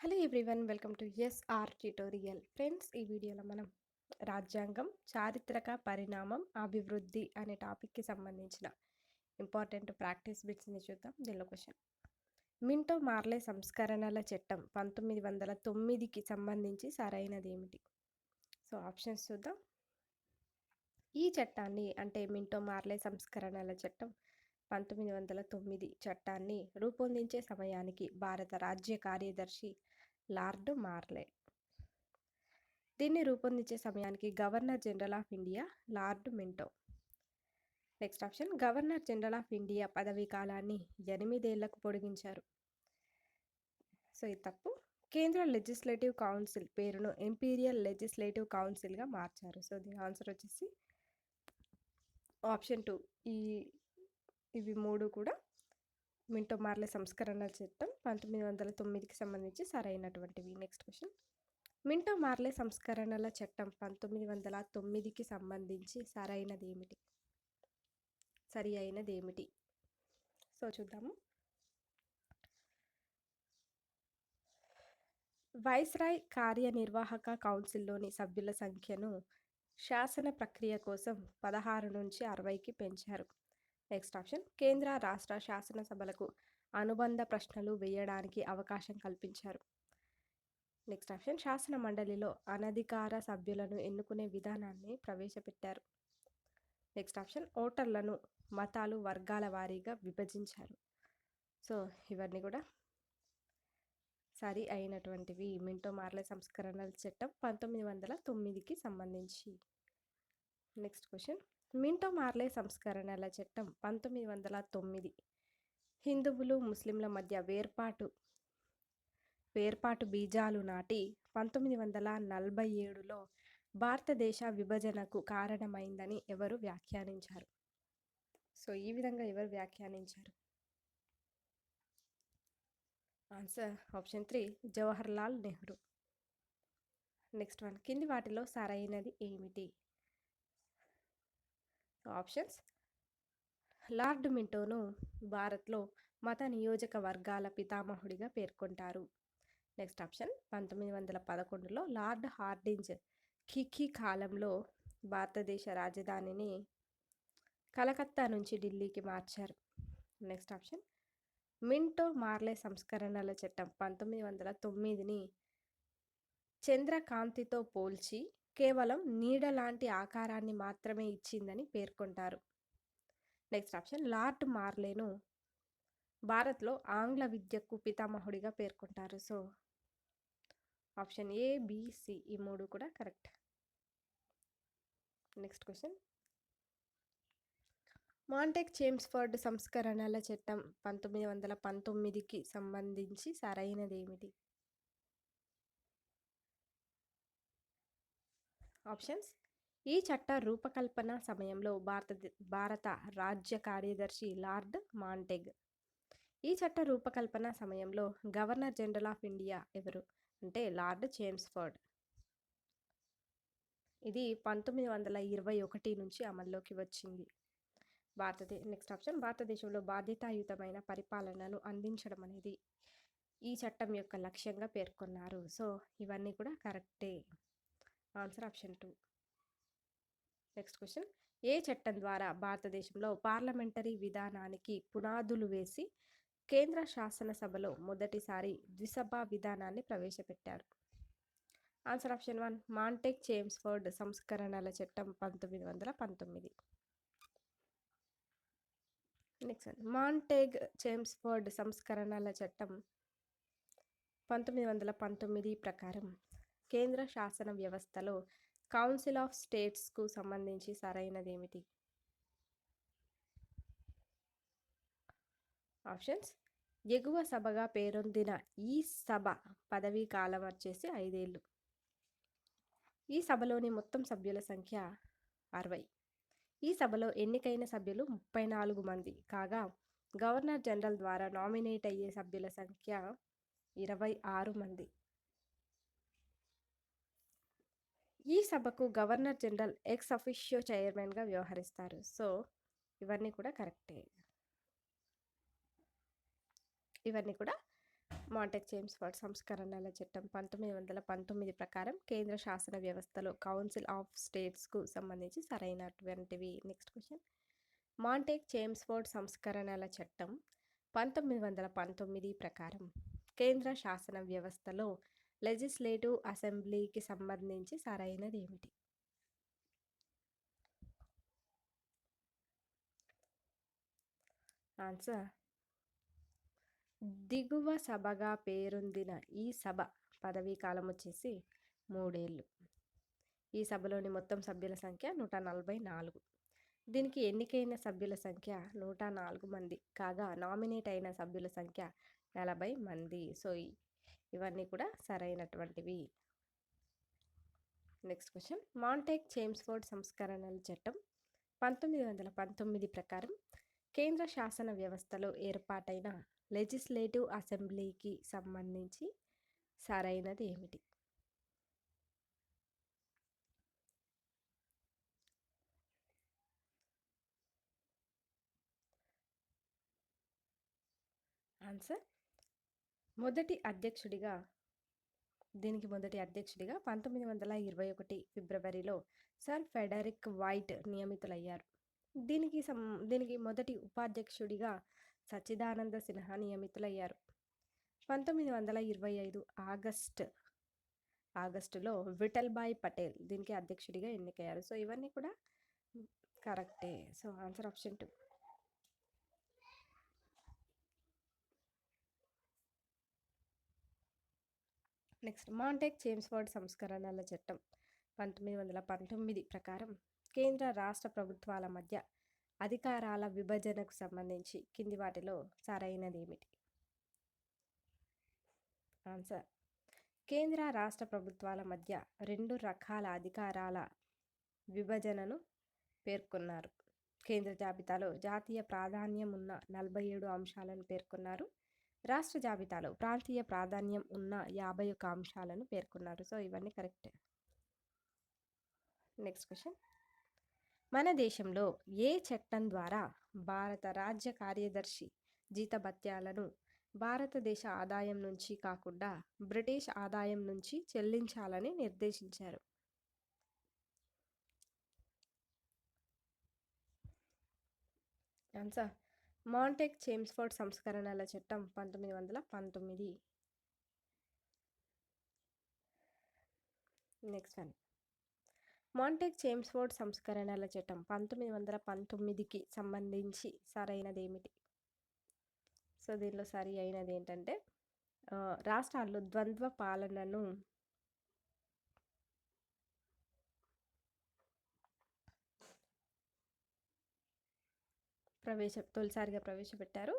Hello everyone welcome to SR tutorial. Friends ఈ వీడియోలో మనం రాజ్యాంగం చారిత్రక పరిణామం అభివృద్ధి అనే టాపిక్కి సంబంధించిన ఇంపార్టెంట్ ప్రాక్టీస్ బిట్స్ని చూద్దాం. దీనిలో క్వశ్చన్. మింటో మార్లే సంస్కరణల చట్టం పంతొమ్మిది వందల తొమ్మిదికి సంబంధించి సరైనది ఏమిటి? సో ఆప్షన్స్ చూద్దాం. ఈ చట్టాన్ని అంటే మింటో మార్లే సంస్కరణల చట్టం పంతొమ్మిది వందల తొమ్మిది చట్టాన్ని రూపొందించే సమయానికి భారత రాజ్య కార్యదర్శి లార్డ్ మార్లే. దీన్ని రూపొందించే సమయానికి governor general of India Lord Minto. Next option governor general of India పదవీ కాలాన్ని ఎనిమిదేళ్ళకు పొడిగించారు. సో ఇది తప్పు. కేంద్ర లెజిస్లేటివ్ కౌన్సిల్ పేరును ఎంపీరియల్ లెజిస్లేటివ్ కౌన్సిల్గా మార్చారు. సో దీని ఆన్సర్ వచ్చేసి ఆప్షన్ టూ. ఈ ఇవి మూడు కూడా మింటో మార్లే సంస్కరణ చట్టం పంతొమ్మిది వందల తొమ్మిదికి సంబంధించి సరైనటువంటివి. నెక్స్ట్ క్వశ్చన్ మింటో మార్లే సంస్కరణల చట్టం పంతొమ్మిది వందల తొమ్మిదికి సంబంధించి సరైనది ఏమిటి సరి అయినది ఏమిటి సో చూద్దాము. వైస్రాయ్ కార్యనిర్వాహక కౌన్సిల్లోని సభ్యుల సంఖ్యను శాసన ప్రక్రియ కోసం పదహారు నుంచి అరవైకి పెంచారు. నెక్స్ట్ ఆప్షన్ కేంద్ర రాష్ట్ర శాసనసభలకు అనుబంధ ప్రశ్నలు వేయడానికి అవకాశం కల్పించారు. నెక్స్ట్ ఆప్షన్ శాసన మండలిలో అనధికార సభ్యులను ఎన్నుకునే విధానాన్ని ప్రవేశపెట్టారు. నెక్స్ట్ ఆప్షన్ ఓటర్లను మతాలు వర్గాల వారీగా విభజించారు. సో ఇవన్నీ కూడా సరి అయినటువంటివి. మింటో మార్లే సంస్కరణల చట్టం పంతొమ్మిది వందల తొమ్మిదికి సంబంధించి. నెక్స్ట్ క్వశ్చన్ మింటో మార్లే సంస్కరణల చట్టం పంతొమ్మిది వందల తొమ్మిది. హిందువులు ముస్లింల మధ్య వేర్పాటు వేర్పాటు బీజాలు నాటి పంతొమ్మిది వందల నలభై ఏడులో భారతదేశ విభజనకు కారణమైందని ఎవరు వ్యాఖ్యానించారు? సో ఈ విధంగా ఎవరు వ్యాఖ్యానించారు? Answer option three Jawaharlal Nehru. Next one కింది వాటిలో సరైనది ఏమిటి? ఆప్షన్స్. లార్డ్ మింటోను భారత్లో మత నియోజక వర్గాల పితామహుడిగా పేర్కొంటారు. నెక్స్ట్ ఆప్షన్ పంతొమ్మిది వందల పదకొండులో లార్డ్ హార్డింజ్ కిఖీ కాలంలో భారతదేశ రాజధానిని కలకత్తా నుంచి ఢిల్లీకి మార్చారు. నెక్స్ట్ ఆప్షన్ మింటో మార్లే సంస్కరణల చట్టం పంతొమ్మిది వందల తొమ్మిదిని చంద్రకాంతితో పోల్చి కేవలం నీడ లాంటి ఆకారాన్ని మాత్రమే ఇచ్చిందని పేర్కొంటారు. నెక్స్ట్ ఆప్షన్ లార్డ్ మార్లేను భారత్లో ఆంగ్ల విద్యకు పితామహుడిగా పేర్కొంటారు. సో ఆప్షన్ ఏ బిసి ఈ మూడు కూడా correct next question Montagu Chelmsford సంస్కరణల చట్టం పంతొమ్మిది వందల పంతొమ్మిదికి సంబంధించి సరైనది ఆప్షన్స్? ఈ చట్ట రూపకల్పన సమయంలో భారత భారత రాజ్య కార్యదర్శి లార్డ్ మాంటెగ్. ఈ చట్ట రూపకల్పన సమయంలో గవర్నర్ జనరల్ ఆఫ్ ఇండియా ఎవరు? అంటే లార్డ్ చేమ్స్ఫర్డ్ ఇది పంతొమ్మిది వందల ఇరవై ఒకటి నుంచి అమల్లోకి వచ్చింది. భారతదేశ నెక్స్ట్ ఆప్షన్ భారతదేశంలో బాధ్యతాయుతమైన పరిపాలనను అందించడం అనేది ఈ చట్టం యొక్క లక్ష్యంగా పేర్కొన్నారు. సో ఇవన్నీ కూడా కరెక్టే. Answer option two. Next question. ఏ చట్టం ద్వారా భారతదేశంలో పార్లమెంటరీ విధానానికి పునాదులు వేసి కేంద్ర శాసనసభలో మొదటిసారి ద్విసభ విధానాన్ని ప్రవేశపెట్టారు? Answer option one Montagu Chelmsford సంస్కరణల చట్టం పంతొమ్మిది వందల పంతొమ్మిది. నెక్స్ట్ మాంటేగ్ చేమ్స్ఫర్డ్ సంస్కరణల చట్టం పంతొమ్మిది వందల పంతొమ్మిది ప్రకారం కేంద్ర శాసన వ్యవస్థలో కౌన్సిల్ ఆఫ్ స్టేట్స్కు సంబంధించి సరైనది ఏమిటి ఆప్షన్స్. ఎగువ సభగా పేరొందిన ఈ సభ పదవీ కాలం వచ్చేసి ఐదేళ్ళు. ఈ సభలోని మొత్తం సభ్యుల సంఖ్య అరవై. ఈ సభలో ఎన్నికైన సభ్యులు ముప్పై నాలుగు మంది. కాగా గవర్నర్ జనరల్ ద్వారా నామినేట్ అయ్యే సభ్యుల సంఖ్య ఇరవై ఆరు మంది. ఈ సభకు గవర్నర్ జనరల్ ఎక్స్ అఫిషియో చైర్మన్గా వ్యవహరిస్తారు. సో ఇవన్నీ కూడా కరెక్టే. ఇవన్నీ కూడా మాంటెక్ చేమ్స్ఫర్డ్ సంస్కరణల చట్టం పంతొమ్మిది వందల పంతొమ్మిది ప్రకారం కేంద్ర శాసన వ్యవస్థలో కౌన్సిల్ ఆఫ్ స్టేట్స్కు సంబంధించి సరైనటువంటివి. Next question. మాంటెక్ చేమ్స్ఫోర్డ్ సంస్కరణల చట్టం పంతొమ్మిది వందల పంతొమ్మిది ప్రకారం కేంద్ర శాసన వ్యవస్థలో లెజిస్లేటివ్ అసెంబ్లీకి సంబంధించి సరైనది ఏమిటి? ఆన్సర్. దిగువ సభగా పేరొందిన ఈ సభ పదవీ కాలం వచ్చేసి మూడేళ్ళు. ఈ సభలోని మొత్తం సభ్యుల సంఖ్య నూట నలభై నాలుగు. దీనికి ఎన్నికైన సభ్యుల సంఖ్య నూట నాలుగు మంది కాగా నామినేట్ అయిన సభ్యుల సంఖ్య నలభై మంది. సో ఇవన్నీ కూడా సరైనటువంటివి. Next question. మాంటెక్ చేమ్స్ఫోర్డ్ సంస్కరణల చట్టం పంతొమ్మిది వందల పంతొమ్మిది ప్రకారం కేంద్ర శాసన వ్యవస్థలో ఏర్పాటైన లెజిస్లేటివ్ అసెంబ్లీకి సంబంధించి సరైనది ఏమిటి? ఆన్సర్ మొదటి అధ్యక్షుడిగా దీనికి మొదటి అధ్యక్షుడిగా పంతొమ్మిది వందల ఇరవై ఒకటి ఫిబ్రవరిలో సర్ ఫెడరిక్ వైట్ నియమితులయ్యారు. దీనికి సం దీనికి మొదటి ఉపాధ్యక్షుడిగా సచ్చిదానంద సిన్హా నియమితులయ్యారు. పంతొమ్మిది వందల ఇరవై ఐదు ఆగస్ట్ ఆగస్టులో విఠల్భాయ్ పటేల్ దీనికి అధ్యక్షుడిగా ఎన్నికయ్యారు. సో ఇవన్నీ కూడా కరెక్టే. So answer option two. Next Montagu Chelmsford సంస్కరణల చట్టం పంతొమ్మిది వందల పంతొమ్మిది ప్రకారం కేంద్ర రాష్ట్ర ప్రభుత్వాల మధ్య అధికారాల విభజనకు సంబంధించి కింది వాటిలో సరైనది ఏమిటి ఆన్సర్. కేంద్ర రాష్ట్ర ప్రభుత్వాల మధ్య రెండు రకాల అధికారాల విభజనను పేర్కొన్నారు. కేంద్ర జాబితాలో జాతీయ ప్రాధాన్యం ఉన్న నలభై ఏడు అంశాలను పేర్కొన్నారు. రాష్ట్ర జాబితాలో ప్రాంతీయ ప్రాధాన్యం ఉన్న యాభై ఒక్క అంశాలను పేర్కొన్నారు. సో ఇవన్నీ కరెక్ట్. Next question. మన దేశంలో ఏ చట్టం ద్వారా భారత రాజ్య కార్యదర్శి జీతభత్యాలను భారతదేశ ఆదాయం నుంచి కాకుండా బ్రిటిష్ ఆదాయం నుంచి చెల్లించాలని నిర్దేశించారు? ఆన్సర్. మాంటెక్ చేమ్స్ఫోర్డ్ సంస్కరణల చట్టం పంతొమ్మిది వందల పంతొమ్మిది. Next one. మాంటెక్ చేమ్స్ఫోర్డ్ సంస్కరణల చట్టం పంతొమ్మిది వందల పంతొమ్మిదికి సంబంధించి సరైనది ఏమిటి సో దీనిలో సరి అయినది ఏంటంటే రాష్ట్రాల్లో ద్వంద్వ పాలనను ప్రవేశ తొలిసారిగా ప్రవేశపెట్టారు.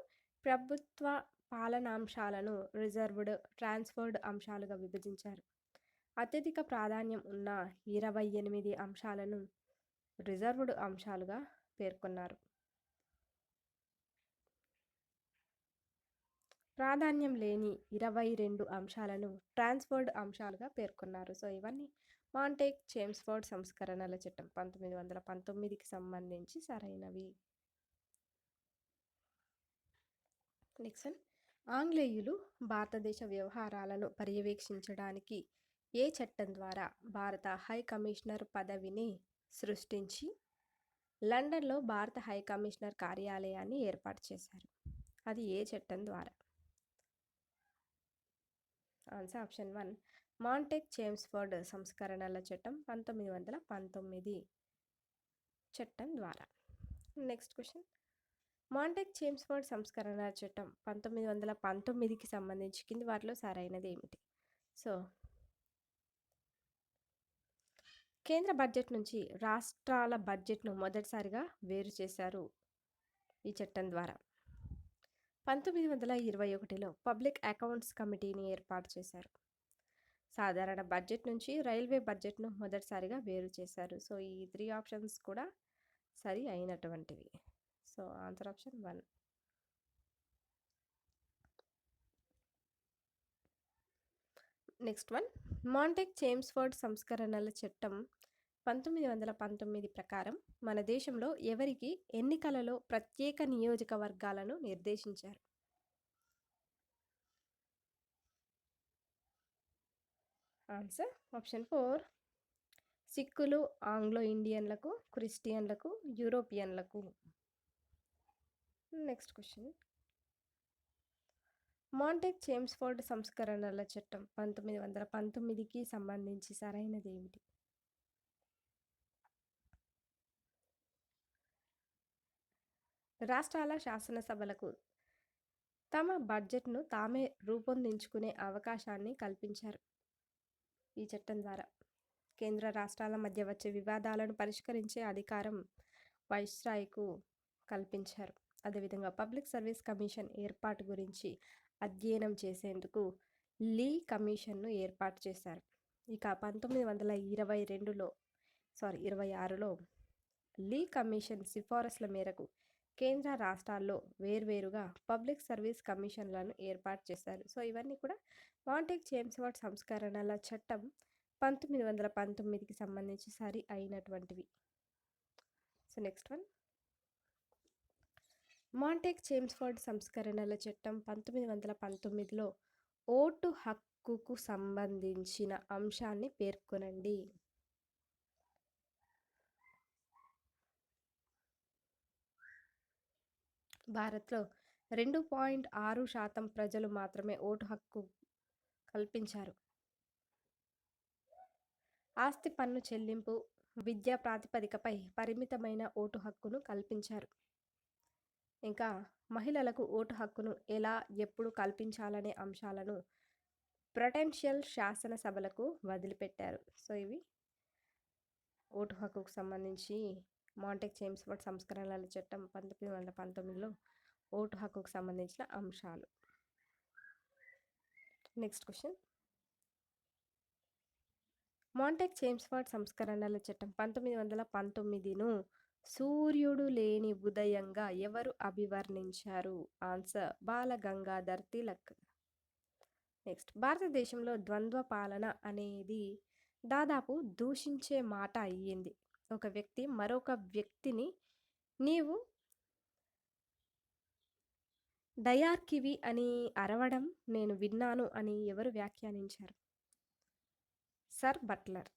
ప్రభుత్వ పాలనాంశాలను రిజర్వ్డ్ ట్రాన్స్ఫర్డ్ అంశాలుగా విభజించారు. అత్యధిక ప్రాధాన్యం ఉన్న ఇరవై ఎనిమిది అంశాలను రిజర్వ్డ్ అంశాలుగా పేర్కొన్నారు. ప్రాధాన్యం లేని ఇరవై రెండు అంశాలను ట్రాన్స్ఫర్డ్ అంశాలుగా పేర్కొన్నారు. సో ఇవన్నీ మాంటేక్ చేమ్స్ఫర్డ్ సంస్కరణల చట్టం పంతొమ్మిది వందల పంతొమ్మిదికి సంబంధించి సరైనవి. నెక్స్ట్ ఆంగ్లేయులు భారతదేశ వ్యవహారాలను పర్యవేక్షించడానికి ఏ చట్టం ద్వారా భారత హై కమిషనర్ పదవిని సృష్టించి లండన్లో భారత హై కమిషనర్ కార్యాలయాన్ని ఏర్పాటు చేశారు? అది ఏ చట్టం ద్వారా? Answer option one. Montagu Chelmsford సంస్కరణల చట్టం పంతొమ్మిది వందల పంతొమ్మిది చట్టం ద్వారా. Next question. మాంటెక్ చేమ్స్ఫర్డ్ సంస్కరణ చట్టం పంతొమ్మిది వందల పంతొమ్మిదికి సంబంధించి కింది వాటిలో సరైనది ఏమిటి? సో కేంద్ర బడ్జెట్ నుంచి రాష్ట్రాల బడ్జెట్ను మొదటిసారిగా వేరు చేశారు ఈ చట్టం ద్వారా. పంతొమ్మిది వందల ఇరవై ఒకటిలో పబ్లిక్ అకౌంట్స్ కమిటీని ఏర్పాటు చేశారు. సాధారణ బడ్జెట్ నుంచి రైల్వే బడ్జెట్ను మొదటిసారిగా వేరు చేశారు. సో ఈ త్రీ ఆప్షన్స్ కూడా సరి అయినటువంటివి. So answer option one. Next one. Montagu Chelmsford సంస్కరణల చట్టం పంతొమ్మిది వందల పంతొమ్మిది ప్రకారం మన దేశంలో ఎవరికి ఎన్నికలలో ప్రత్యేక నియోజకవర్గాలను నిర్దేశించారు? Answer option four. సిక్కులు ఆంగ్లో ఇండియన్లకు క్రిస్టియన్లకు యూరోపియన్లకు. Next question. మాంటెక్ చేమ్స్ఫోర్డ్ సంస్కరణల చట్టం పంతొమ్మిది వందల పంతొమ్మిదికి సంబంధించి సరైనది ఏమిటి రాష్ట్రాల శాసనసభలకు తమ బడ్జెట్ను తామే రూపొందించుకునే అవకాశాన్ని కల్పించారు ఈ చట్టం ద్వారా. కేంద్ర రాష్ట్రాల మధ్య వచ్చే వివాదాలను పరిష్కరించే అధికారం వైస్రాయ్కు కల్పించారు. అదేవిధంగా పబ్లిక్ సర్వీస్ కమిషన్ ఏర్పాటు గురించి అధ్యయనం చేసేందుకు లీ కమిషన్ను ఏర్పాటు చేశారు. ఇక పంతొమ్మిది వందల ఇరవై రెండులో సారీ ఇరవై ఆరులో లీ కమిషన్ సిఫారసుల మేరకు కేంద్ర రాష్ట్రాల్లో వేర్వేరుగా పబ్లిక్ సర్వీస్ కమిషన్లను ఏర్పాటు చేశారు. సో ఇవన్నీ కూడా మాంటెక్ చేమ్స్వర్డ్ సంస్కరణల చట్టం పంతొమ్మిది వందల పంతొమ్మిదికి సంబంధించి సరి అయినటువంటివి. So next one. Montagu Chelmsford సంస్కరణల చట్టం పంతొమ్మిది వందల పంతొమ్మిదిలో ఓటు హక్కుకు సంబంధించిన అంశాన్ని పేర్కొనండి. భారత్లో రెండు పాయింట్ ఆరు శాతం ప్రజలు మాత్రమే ఓటు హక్కు కల్పించారు. ఆస్తి పన్ను చెల్లింపు విద్యా ప్రాతిపదికపై పరిమితమైన ఓటు హక్కును కల్పించారు. ఇంకా మహిళలకు ఓటు హక్కును ఎలా ఎప్పుడు కల్పించాలనే అంశాలను ప్రొటెన్షియల్ శాసనసభలకు వదిలిపెట్టారు. సో ఇవి ఓటు హక్కుకు సంబంధించి మాంటెక్ చేమ్స్ఫర్డ్ సంస్కరణల చట్టం పంతొమ్మిది వందల పంతొమ్మిదిలో ఓటు హక్కుకు సంబంధించిన అంశాలు. Next question. మాంటెక్ చేమ్స్ఫర్డ్ సంస్కరణల చట్టం పంతొమ్మిది వందల పంతొమ్మిదిను సూర్యుడు లేని ఉదయంగా ఎవరు అభివర్ణించారు? ఆన్సర్ బాలగంగాధర్ తిలక్. నెక్స్ట్ భారతదేశంలో ద్వంద్వ పాలన అనేది దాదాపు దూషించే మాట అయ్యింది. ఒక వ్యక్తి మరొక వ్యక్తిని నీవు డయార్కివి అని అరవడం నేను విన్నాను అని ఎవరు వ్యాఖ్యానించారు? Sir Butler.